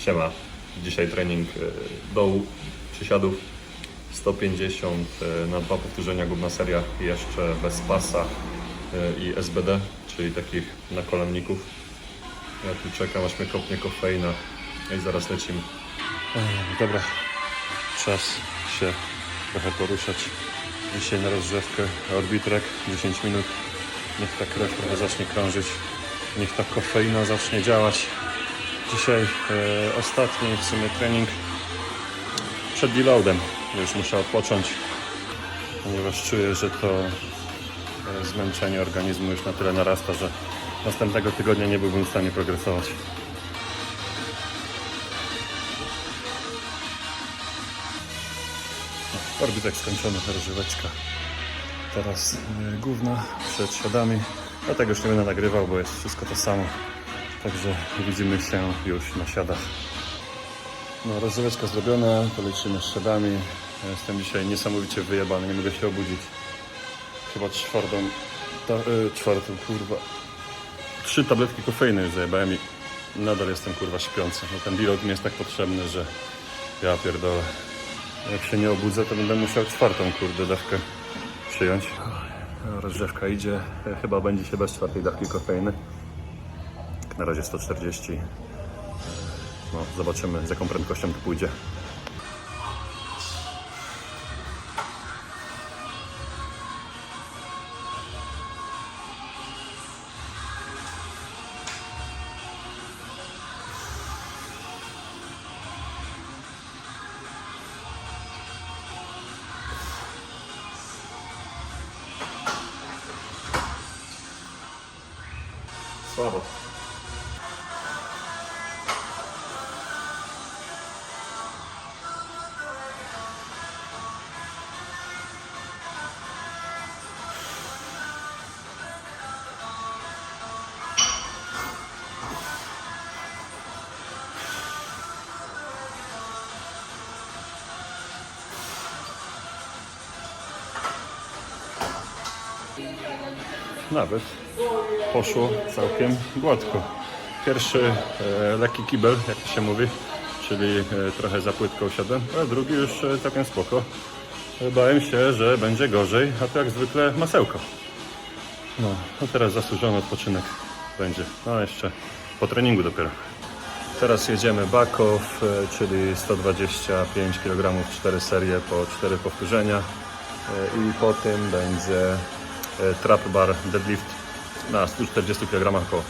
Siema. Dzisiaj trening e, dołu, przysiadów 150 e, na dwa powtórzenia, główna seria jeszcze bez pasa e, i SBD, czyli takich nakolanników. Ja tu czekam aż mnie kopnie kofeina No i zaraz lecimy. Dobra, czas się trochę poruszać. Dzisiaj na rozgrzewkę orbitrek 10 minut. Niech ta krew trochę zacznie krążyć. Niech ta kofeina zacznie działać. Dzisiaj e, ostatni w sumie trening przed deloadem. Już muszę odpocząć, ponieważ czuję, że to e, zmęczenie organizmu już na tyle narasta, że następnego tygodnia nie byłbym w stanie progresować. Orbitek skończony, rozżyweczka. Teraz y, główna przed siadami. Ja tego już nie będę nagrywał, bo jest wszystko to samo. Także widzimy się już na siadach. No, rozżyweczka zrobiona, to lecimy z siadami. Ja Jestem dzisiaj niesamowicie wyjebany, nie mogę się obudzić. Chyba czwartą, ta, y, czwartą, kurwa. Trzy tabletki kofeiny już zajebałem i nadal jestem kurwa śpiący. No, ten deload mi jest tak potrzebny, że ja pierdolę. Jak się nie obudzę, to będę musiał czwartą kurde dawkę przyjąć. Rozgrzewka idzie. Chyba będzie się bez czwartej dawki kofeiny. Na razie 140. No, zobaczymy z jaką prędkością to pójdzie. Słabo. Nawet poszło całkiem gładko. Pierwszy e, lekki kibel, jak to się mówi, czyli e, trochę za płytko usiadłem, a drugi już e, całkiem spoko. E, Bałem się, że będzie gorzej, a to jak zwykle masełko. No, a teraz zasłużony odpoczynek będzie. No jeszcze po treningu dopiero. Teraz jedziemy Bakow, e, czyli 125 kg, 4 serie po 4 powtórzenia i po tym będzie trap bar deadlift na 140 kg koło.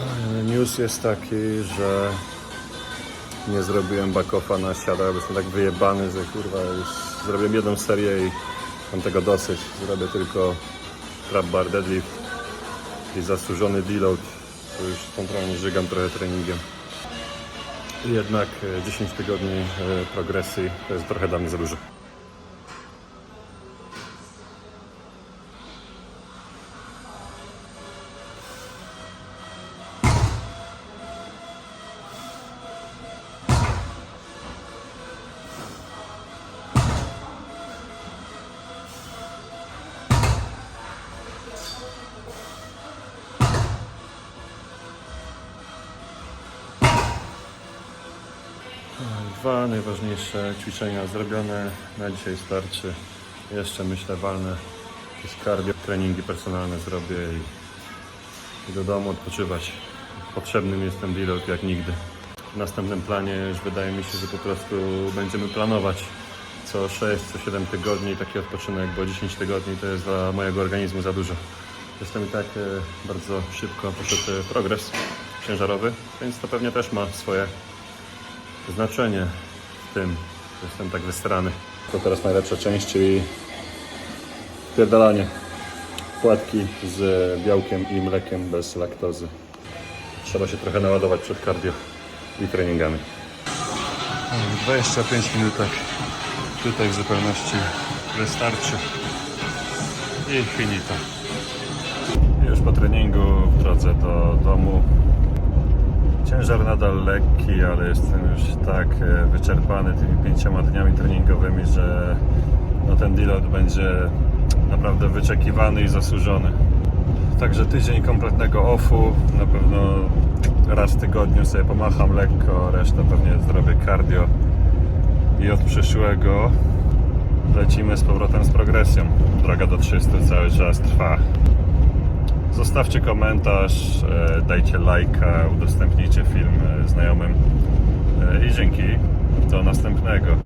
E, News jest taki, że nie zrobiłem backofa na siadach, bo jestem tak wyjebany, że kurwa już zrobiłem jedną serię i mam tego dosyć. Zrobię tylko trap bar deadlift i zasłużony deload. To już centralnie żygam trochę treningiem. Jednak e, 10 tygodni e, progresji to jest trochę dla mnie za dużo. Dwa najważniejsze ćwiczenia zrobione. Na dzisiaj starczy. Jeszcze myślę walnę jakieś cardio, treningi personalne zrobię i, i do domu odpoczywać. Potrzebny mi jest ten deload jak nigdy. W następnym planie już wydaje mi się, że po prostu będziemy planować co 6, co 7 tygodni taki odpoczynek, bo 10 tygodni to jest dla mojego organizmu za dużo. Jestem i tak e, bardzo szybko poszedł e, progres ciężarowy, więc to pewnie też ma swoje znaczenie w tym, że jestem tak wystrany. To teraz najlepsza część, czyli pierdalanie płatki z białkiem i mlekiem bez laktozy. Trzeba się trochę naładować przed cardio i treningami. 25 minutek tutaj w zupełności wystarczy i finito. Już po treningu w drodze do domu Ciężar nadal lekki, ale jestem już tak e, wyczerpany tymi pięcioma dniami treningowymi, że no ten deload będzie naprawdę wyczekiwany i zasłużony. Także tydzień kompletnego offu. Na pewno raz w tygodniu sobie pomacham lekko, resztę pewnie zrobię cardio. I od przyszłego lecimy z powrotem z progresją. Droga do 300 cały czas trwa. Zostawcie komentarz, e, dajcie lajka, udostępnijcie film e, znajomym. E, I dzięki. Do następnego.